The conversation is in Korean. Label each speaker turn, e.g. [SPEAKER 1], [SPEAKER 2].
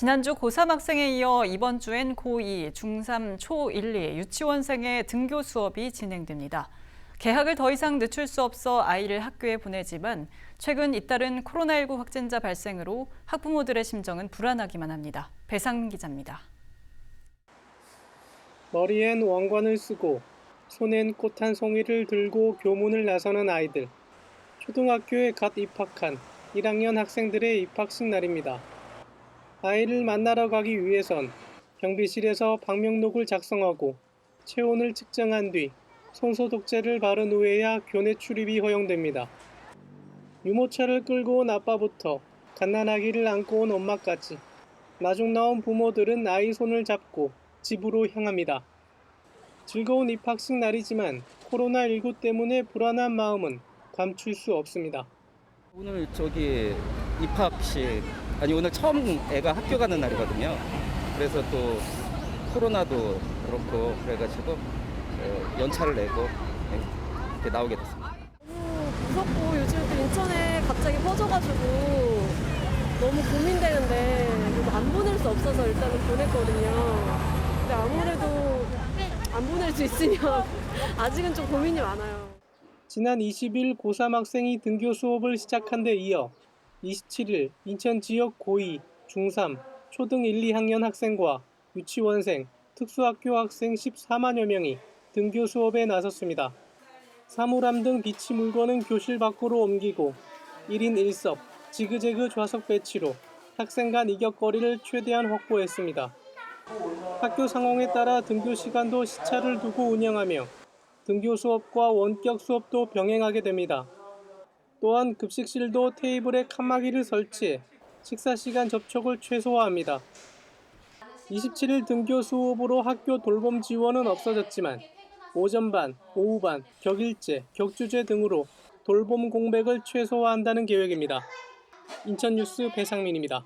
[SPEAKER 1] 지난주 고3 학생에 이어 이번 주엔 고2, 중3, 초1, 2 유치원생의 등교 수업이 진행됩니다. 개학을 더 이상 늦출 수 없어 아이를 학교에 보내지만 최근 잇따른 코로나19 확진자 발생으로 학부모들의 심정은 불안하기만 합니다. 배상민 기자입니다.
[SPEAKER 2] 머리엔 왕관을 쓰고 손엔 꽃 한 송이를 들고 교문을 나서는 아이들. 초등학교에 갓 입학한 1학년 학생들의 입학식 날입니다. 아이를 만나러 가기 위해선 경비실에서 방명록을 작성하고 체온을 측정한 뒤 손소독제를 바른 후에야 교내 출입이 허용됩니다. 유모차를 끌고 온 아빠부터 갓난아기를 안고 온 엄마까지 마중 나온 부모들은 아이 손을 잡고 집으로 향합니다. 즐거운 입학식 날이지만 코로나19 때문에 불안한 마음은 감출 수 없습니다.
[SPEAKER 3] 오늘 저기 입학식 아니 오늘 처음 애가 학교 가는 날이거든요. 그래서 또 코로나도 그렇고 그래가지고 어, 연차를 내고 네, 이렇게 나오게 됐습니다.
[SPEAKER 4] 너무 무섭고 요즘 또 인천에 갑자기 퍼져가지고 너무 고민되는데 안 보낼 수 없어서 일단은 보냈거든요. 근데 아무래도 안 보낼 수 있으면 아직은 좀 고민이 많아요.
[SPEAKER 2] 지난 20일 고3 학생이 등교 수업을 시작한 데 이어 27일 인천 지역 고2, 중3, 초등 1, 2학년 학생과 유치원생, 특수학교 학생 14만여 명이 등교 수업에 나섰습니다. 사물함 등 비치 물건은 교실 밖으로 옮기고 1인 1석, 지그재그 좌석 배치로 학생 간 이격거리를 최대한 확보했습니다. 학교 상황에 따라 등교 시간도 시차를 두고 운영하며 등교 수업과 원격 수업도 병행하게 됩니다. 또한 급식실도 테이블에 칸막이를 설치해 식사 시간 접촉을 최소화합니다. 27일 등교 수업으로 학교 돌봄 지원은 없어졌지만 오전반, 오후반, 격일제, 격주제 등으로 돌봄 공백을 최소화한다는 계획입니다. 인천 뉴스 배상민입니다.